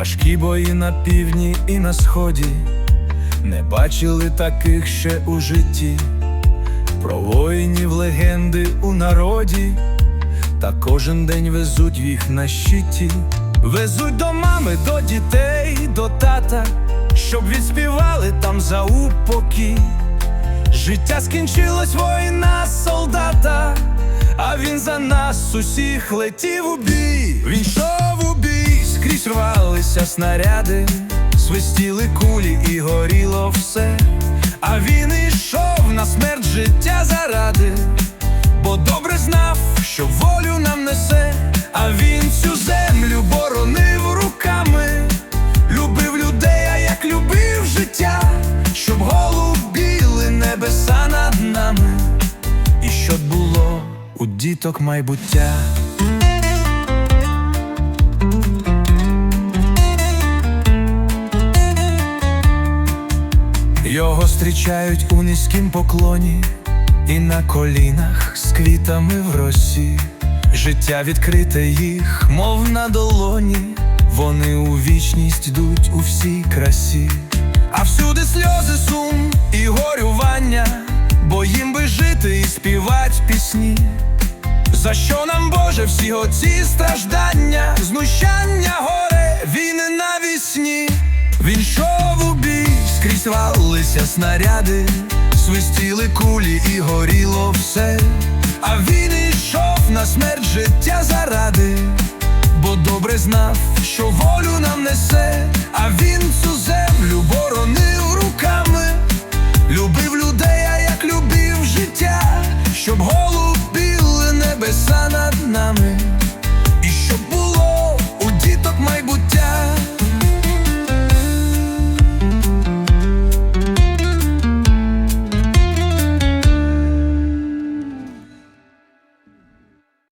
Важкі бої на півдні і на сході, не бачили таких ще у житті, про воїнів легенди у народі, та кожен день везуть їх на щиті, везуть до мами, до дітей, до тата, щоб відспівали там за упокій. Життя скінчилось воїна солдата, а він за нас усіх летів у бій. Він рвалися снаряди, свистіли кулі і горіло все. А він ішов на смерть життя заради, бо добре знав, що волю нам несе, а він цю землю боронив руками, любив людей, а як любив життя, щоб голубіли небеса над нами, і щоб було у діток майбуття. Його зустрічають у низькім поклоні і на колінах з квітами в росі. Життя відкрите їх, мов на долоні. Вони у вічність йдуть у всій красі. А всюди сльози, сум і горювання, бо їм би жити і співать пісні. За що нам, Боже, всі оці страждання, знущання, горе, війни навісні. Він йшов у бій, скрізь Сипалися снаряди, свистіли кулі і горіло все, а він ішов на смерть життя заради, бо добре знав, що волю нам несе, а він цю землю боронив.